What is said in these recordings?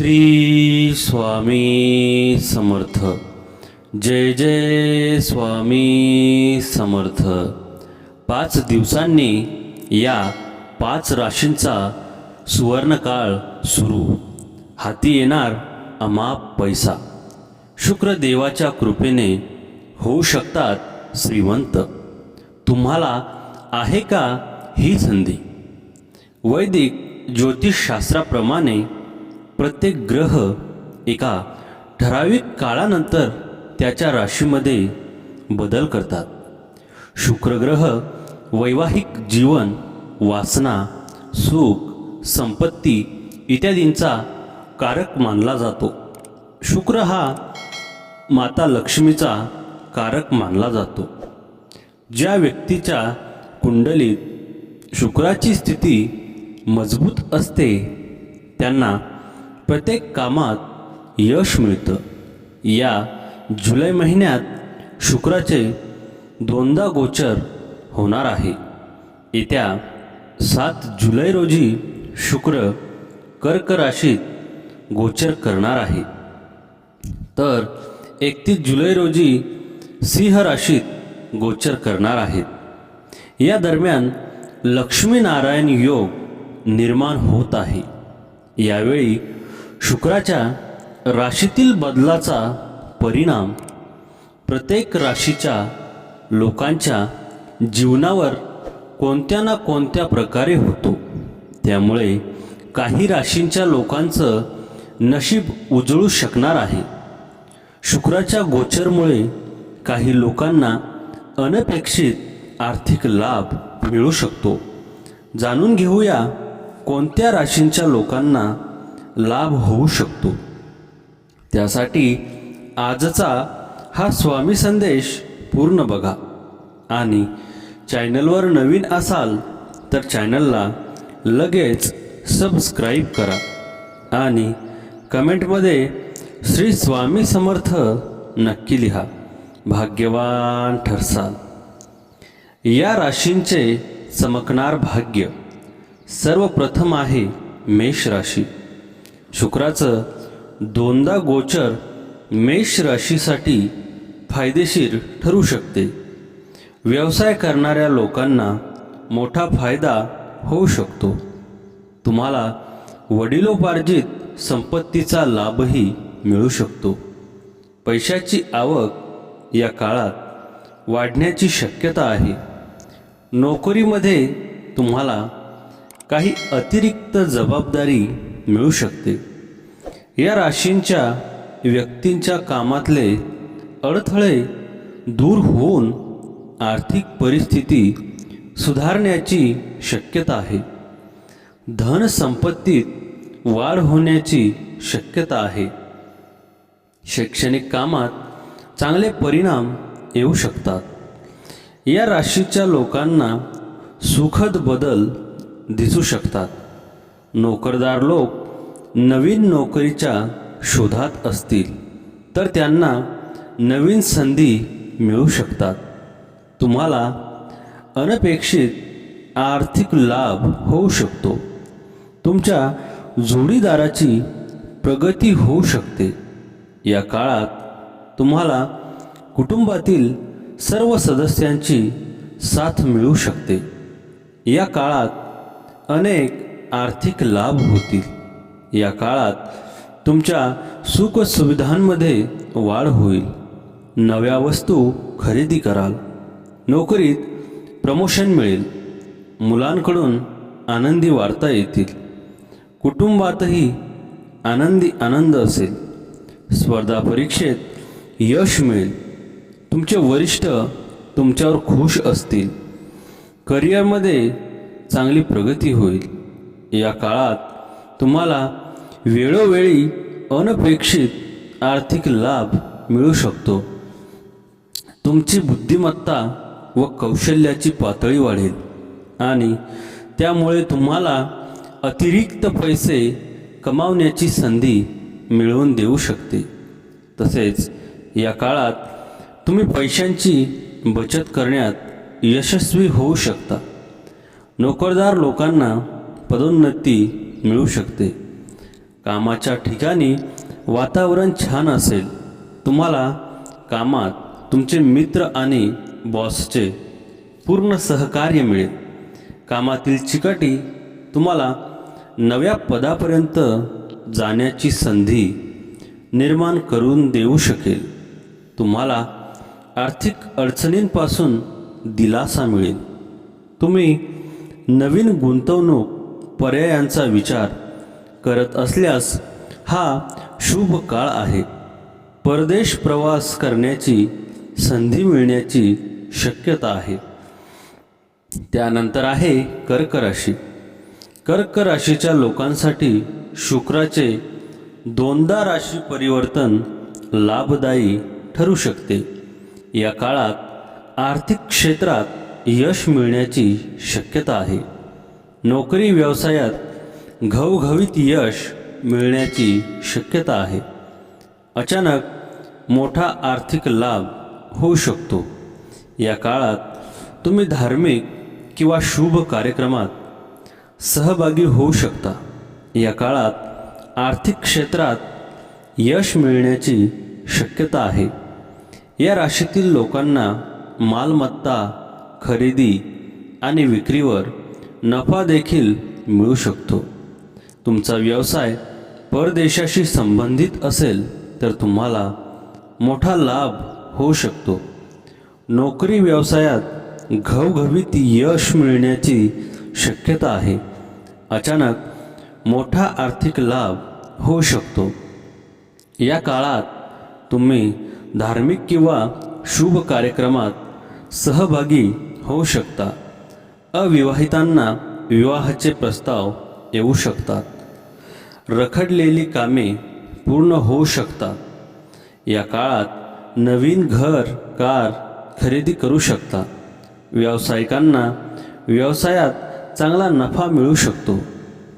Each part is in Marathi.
श्री स्वामी समर्थ. जय जय स्वामी समर्थ. पाच दिवसांनी या पाच राशींचा सुवर्णकाळ सुरू. हाती येणार अमाप पैसा. शुक्रदेवाच्या कृपेने होऊ शकतात श्रीमंत. तुम्हाला आहे का ही संधी? वैदिक ज्योतिषशास्त्राप्रमाणे प्रत्येक ग्रह एका ठराविक काळानंतर त्याच्या राशीमध्ये बदल करतात. शुक्र ग्रह वैवाहिक जीवन वासना सुख संपत्ती इत्यादींचा कारक मानला जातो. शुक्र हा माता लक्ष्मीचा कारक मानला जातो. ज्या व्यक्तीच्या कुंडलीत शुक्राची स्थिती मजबूत असते त्यांना प्रत्येक कामात यश मिळतं. या जुलै महिन्यात शुक्राचे दोनदा गोचर होणार आहे. येत्या सात जुलै रोजी शुक्र कर्क राशीत गोचर करणार आहे. तर एकतीस जुलै रोजी सिंह राशीत गोचर करणार आहेत या दरम्यान लक्ष्मीनारायण योग निर्माण होत आहे. यावेळी शुक्राच्या राशीतील बदलाचा परिणाम प्रत्येक राशीच्या लोकांच्या जीवनावर कोणत्या ना कोणत्या प्रकारे होतो. त्यामुळे काही राशींच्या लोकांचं नशीब उजळू शकणार आहे. शुक्राच्या गोचरमुळे काही लोकांना अनपेक्षित आर्थिक लाभ मिळू शकतो. जाणून घेऊया कोणत्या राशींच्या लोकांना लाभ होऊ शकतो. त्यासाठी आजचा हा स्वामी संदेश पूर्ण बघा. आणि चॅनलवर नवीन असाल तर चॅनलला लगेच सबस्क्राईब करा. आणि कमेंटमध्ये श्री स्वामी समर्थ नक्की लिहा. भाग्यवान ठरसाल. या राशींचे चमकणार भाग्य सर्वप्रथम आहे मेष राशी. शुक्राचं दोनदा गोचर मेष राशीसाठी फायदेशीर ठरू शकते. व्यवसाय करणाऱ्या लोकांना मोठा फायदा होऊ शकतो. तुम्हाला वडिलोपार्जित संपत्तीचा लाभही मिळू शकतो. पैशाची आवक या काळात वाढण्याची शक्यता आहे. नोकरीमध्ये तुम्हाला काही अतिरिक्त जबाबदारी मिळू शकते. या राशींच्या व्यक्तींच्या कामातले अडथळे दूर होऊन आर्थिक परिस्थिती सुधारण्याची शक्यता आहे. धन संपत्तीत वाढ होण्याची शक्यता आहे. शैक्षणिक कामात चांगले परिणाम येऊ शकतात. या राशीच्या लोकांना सुखद बदल दिसू शकतात. नोकरदार लोक नवीन नोकरीच्या शोधात असतील तर त्यांना नवीन संधी मिळू शकतात. तुम्हाला अनपेक्षित आर्थिक लाभ होऊ शकतो. तुमच्या जोडीदाराची प्रगती होऊ शकते. या काळात तुम्हाला कुटुंबातील सर्व सदस्यांची साथ मिळू शकते. या काळात अनेक आर्थिक लाभ होतील. या काळात तुमच्या सुखसुविधांमध्ये वाढ होईल. नव्या वस्तू खरेदी कराल. नोकरीत प्रमोशन मिळेल. मुलांकडून आनंदी वार्ता येतील. कुटुंबातही आनंदी आनंद असेल. स्पर्धा परीक्षेत यश मिळेल. तुमचे वरिष्ठ तुमच्यावर खुश असतील. करिअरमध्ये चांगली प्रगती होईल. या काळात तुम्हाला वेळोवेळी अनपेक्षित आर्थिक लाभ मिळू शकतो. तुमची बुद्धिमत्ता व कौशल्याची पातळी वाढेल आणि त्यामुळे तुम्हाला अतिरिक्त पैसे कमावण्याची संधी मिळवून देऊ शकते. तसेच या काळात तुम्ही पैशांची बचत करण्यात यशस्वी होऊ शकता. नोकरदार लोकांना पदोन्नती मिळू शकते. कामाच्या ठिकाणी वातावरण छान असेल तुम्हाला कामात तुमचे मित्र आणि बॉसचे पूर्ण सहकार्य मिळेल. कामातील चिकाटी तुम्हाला नव्या पदापर्यंत जाण्याची संधी निर्माण करून देऊ शकेल. तुम्हाला आर्थिक अडचणींपासून दिलासा मिळेल. तुम्ही नवीन गुंतवणूक पर्यायांचा विचार करत असल्यास हा शुभ काळ आहे. परदेश प्रवास करण्याची संधी मिळण्याची शक्यता आहे. त्यानंतर आहे कर्क राशी. कर्क राशीच्या लोकांसाठी शुक्राचे दोनदा राशी परिवर्तन लाभदायी ठरू शकते. या काळात आर्थिक क्षेत्रात यश मिळण्याची शक्यता आहे. नोकरी व्यवसायात घवघवीत यश मिळण्याची शक्यता आहे. अचानक मोठा आर्थिक लाभ होऊ शकतो. या काळात तुम्ही धार्मिक किंवा शुभ कार्यक्रमात सहभागी होऊ शकता. या काळात आर्थिक क्षेत्रात यश मिळण्याची शक्यता आहे. या राशीतील लोकांना मालमत्ता खरेदी आणि विक्रीवर नफा देखील मिळू शकतो. तुमचा व्यवसाय परदेशाशी संबंधित असेल तर तुम्हाला मोठा लाभ होऊ शकतो. नोकरी व्यवसायात घवघवीत यश मिळण्याची शक्यता आहे. अचानक मोठा आर्थिक लाभ होऊ शकतो. या काळात तुम्ही धार्मिक किंवा शुभ कार्यक्रमात सहभागी होऊ शकता. अविवाहितांना विवाहाचे प्रस्ताव येऊ शकतात. रखडलेली कामे पूर्ण होऊ शकतात. या काळात नवीन घर कार खरेदी करू शकता व्यावसायिकांना व्यवसायात चांगला नफा मिळू शकतो.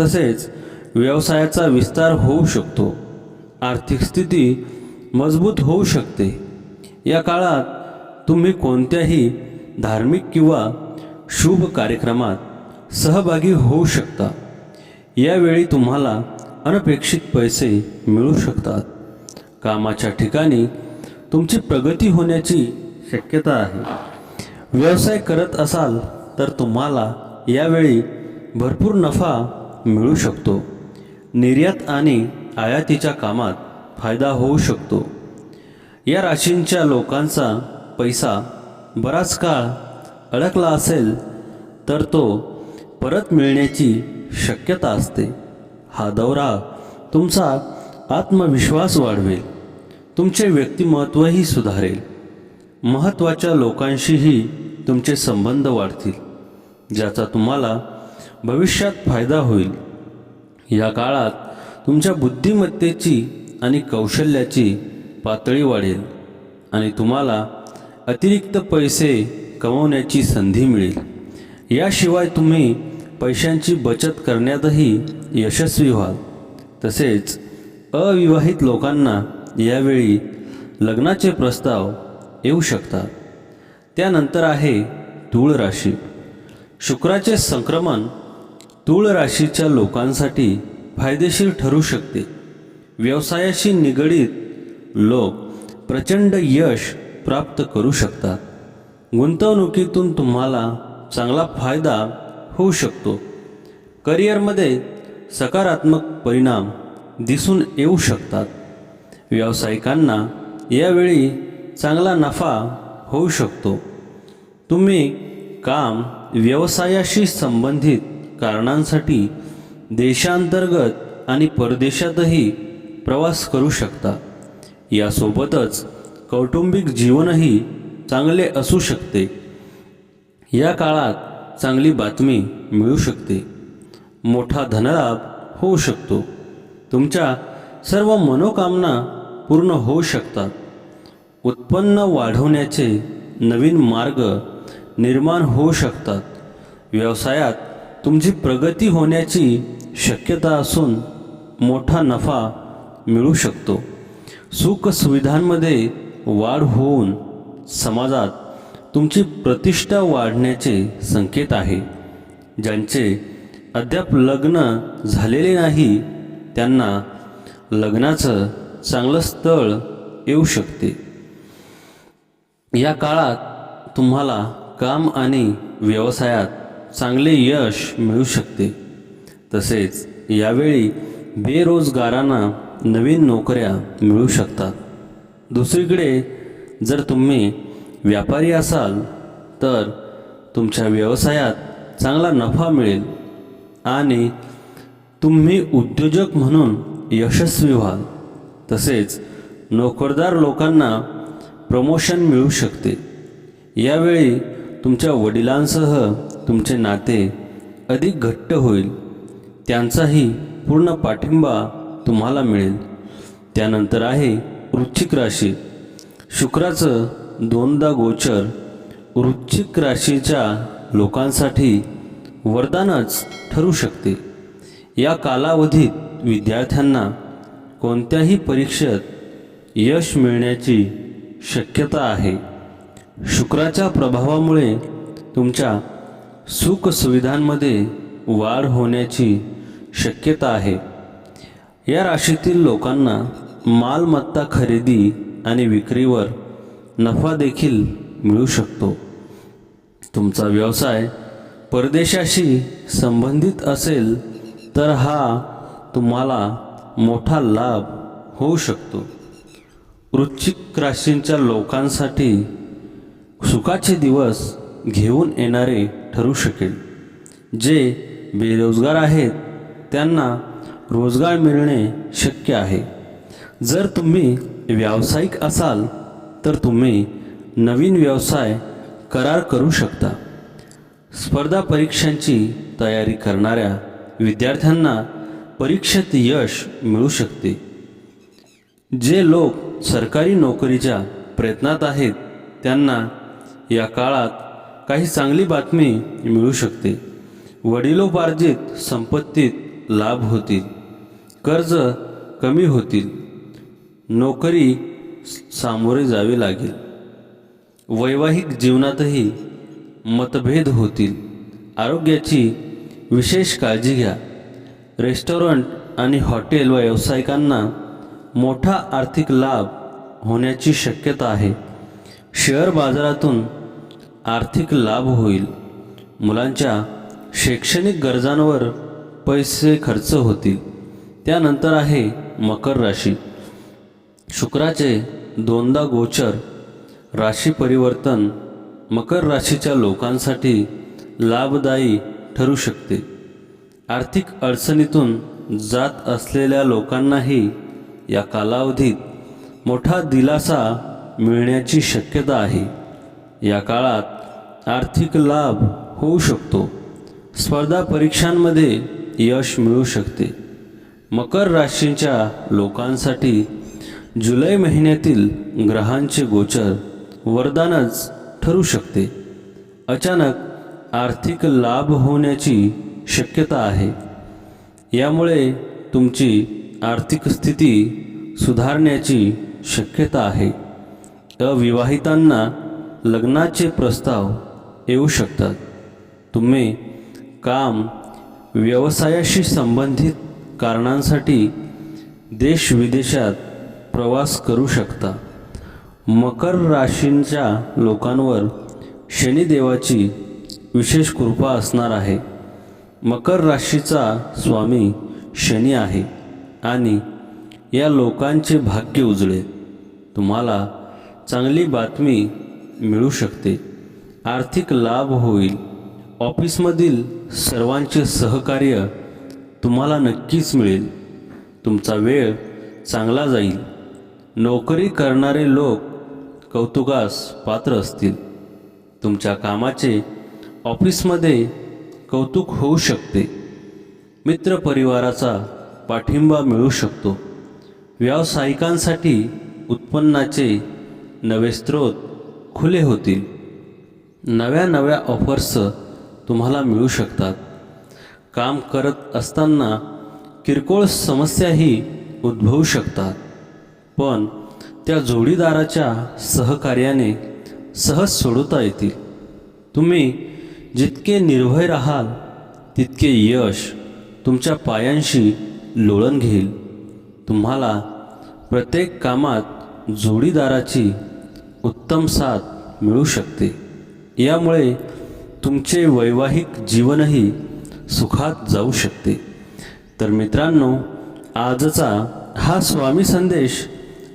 तसेच व्यवसायाचा विस्तार होऊ शकतो. आर्थिक स्थिती मजबूत होऊ शकते. या काळात तुम्ही कोणत्याही धार्मिक किंवा शुभ कार्यक्रमात सहभागी होऊ शकता. यावेळी तुम्हाला अनपेक्षित पैसे मिळू शकतात. कामाच्या ठिकाणी तुमची प्रगती होण्याची शक्यता आहे. व्यवसाय करत असाल तर तुम्हाला यावेळी भरपूर नफा मिळू शकतो. निर्यात आणि आयातीच्या कामात फायदा होऊ शकतो. या राशींच्या लोकांचा पैसा बराच काळ अडकला असेल तर तो परत मिळण्याची शक्यता असते. हा दौरा तुमचा आत्मविश्वास वाढवेल. तुमचे व्यक्तिमत्वही सुधारेल. महत्त्वाच्या लोकांशीही तुमचे संबंध वाढतील ज्याचा तुम्हाला भविष्यात फायदा होईल. या काळात तुमच्या बुद्धिमत्तेची आणि कौशल्याची पातळी वाढेल आणि तुम्हाला अतिरिक्त पैसे कमवण्याची संधी मिळेल. याशिवाय तुम्ही पैशांची बचत करण्यातही यशस्वी व्हाल. तसेच अविवाहित लोकांना यावेळी लग्नाचे प्रस्ताव येऊ शकतात. त्यानंतर आहे तूळ राशी. शुक्राचे संक्रमण तूळ राशीच्या लोकांसाठी फायदेशीर ठरू शकते. व्यवसायाशी निगडीत लोक प्रचंड यश प्राप्त करू शकतात. गुंतवणुकीतून तुम्हाला चांगला फायदा होऊ शकतो. करिअरमध्ये सकारात्मक परिणाम दिसून येऊ शकतात. व्यावसायिकांना यावेळी चांगला नफा होऊ शकतो. तुम्ही काम व्यवसायाशी संबंधित कारणांसाठी देशांतर्गत आणि परदेशातही प्रवास करू शकता. यासोबतच कौटुंबिक जीवनही चांगले असू शकते. या काळात चांगली बातमी मिळू शकते. मोठा धनलाभ होऊ शकतो. तुमच्या सर्व मनोकामना पूर्ण होऊ शकतात. उत्पन्न वाढवण्याचे नवीन मार्ग निर्माण होऊ शकतात. व्यवसायात तुमची प्रगती होण्याची शक्यता असून मोठा नफा मिळू शकतो. सुखसुविधांमध्ये वाढ होऊन समाजात तुमची प्रतिष्ठा वाढण्याचे संकेत आहे. ज्यांचे अद्याप लग्न झालेले नाही त्यांना लग्नाचं चांगलं स्थळ येऊ शकते. या काळात तुम्हाला काम आणि व्यवसायात चांगले यश मिळू शकते. तसेच यावेळी बेरोजगारांना नवीन नोकऱ्या मिळू शकतात. दुसरीकडे जर तुम्ही व्यापारी असाल तर तुमच्या व्यवसायात चांगला नफा मिळेल आणि तुम्ही उद्योजक म्हणून यशस्वी व्हाल. तसेच नोकरदार लोकांना प्रमोशन मिळू शकते. यावेळी तुमच्या वडिलांसह तुमचे नाते अधिक घट्ट होईल. त्यांचाही पूर्ण पाठिंबा तुम्हाला मिळेल. त्यानंतर आहे वृश्चिक राशी. शुक्राचं दोनदा गोचर वृश्चिक राशीच्या लोकांसाठी वरदानच ठरू शकते. या कालावधीत विद्यार्थ्यांना कोणत्याही परीक्षेत यश मिळण्याची शक्यता आहे. शुक्राच्या प्रभावामुळे तुमच्या सुखसुविधांमध्ये वाढ होण्याची शक्यता आहे. या राशीतील लोकांना मालमत्ता खरेदी आणि विक्रीवर नफा देखील मिळू शकतो. तुमचा व्यवसाय परदेशाशी संबंधित असेल तर हा तुम्हाला मोठा लाभ होऊ शकतो. वृश्चिक राशींच्या लोकांसाठी सुखाचे दिवस घेऊन येणारे ठरू शकेल. जे बेरोजगार आहेत त्यांना रोजगार मिळणे शक्य आहे. जर तुम्ही व्यावसायिक असाल तर तुम्ही नवीन व्यवसाय करार करू शकता. स्पर्धा परीक्षांची तयारी करणाऱ्या विद्यार्थ्यांना परीक्षेत यश मिळू शकते. जे लोक सरकारी नोकरीच्या प्रयत्नात आहेत त्यांना या काळात काही चांगली बातमी मिळू शकते. वडिलोपार्जित संपत्तीत लाभ होतील कर्ज कमी होतील. नोकरी सामोरे जावे लागेल. वैवाहिक जीवनातही मतभेद होतील. आरोग्याची विशेष काळजी घ्या. रेस्टॉरंट आणि हॉटेल व्यावसायिकांना मोठा आर्थिक लाभ होण्याची शक्यता आहे. शेअर बाजारातून आर्थिक लाभ होईल. मुलांच्या शैक्षणिक गरजांवर पैसे खर्च होतील. त्यानंतर आहे मकर राशी. शुक्राचे दोनदा गोचर राशी परिवर्तन मकर राशीच्या लोकांसाठी लाभदायी ठरू शकते. आर्थिक अडचणीतून जात असलेल्या लोकांनाही या कालावधीत मोठा दिलासा मिळण्याची शक्यता आहे. या काळात आर्थिक लाभ होऊ शकतो. स्पर्धा परीक्षांमध्ये यश मिळू शकते. मकर राशीच्या लोकांसाठी जुलै महिन्यातील ग्रहांचे गोचर वरदानच ठरू शकते. अचानक आर्थिक लाभ होण्याची शक्यता आहे. यामुळे तुमची आर्थिक स्थिती सुधारण्याची शक्यता आहे. अविवाहितांना लग्नाचे प्रस्ताव येऊ शकतात. तुम्ही काम व्यवसायाशी संबंधित कारणांसाठी देश विदेशात प्रवास करू शकता. मकर राशींच्या लोकांवर शनिदेवाची विशेष कृपा असणार आहे. मकर राशीचा स्वामी शनी आहे आणि या लोकांचे भाग्य उजळे तुम्हाला चांगली बातमी मिळू शकते. आर्थिक लाभ होईल. ऑफिसमधील सर्वांचे सहकार्य तुम्हाला नक्कीच मिळेल. तुमचा वेळ चांगला जाईल. नोकरी करणारे लोक कौतुकास पात्र असतील. तुमच्या कामाचे ऑफिसमध्ये कौतुक होऊ शकते. मित्रपरिवाराचा पाठिंबा मिळू शकतो. व्यावसायिकांसाठी उत्पन्नाचे नवे स्रोत खुले होतील. नव्या नव्या ऑफर्स तुम्हाला मिळू शकतात. काम करत असताना किरकोळ समस्याही उद्भवू शकतात. पण त्या जोडीदाराच्या सहकार्याने सहज सोडवता येतील. तुम्ही जितके निर्भय राहाल तितके यश तुमच्या पायांशी लोळण घेईल. तुम्हाला प्रत्येक कामात जोडीदाराची उत्तम साथ मिळू शकते. यामुळे तुमचे वैवाहिक जीवनही सुखात जाऊ शकते. तर मित्रांनो आजचा हा स्वामी संदेश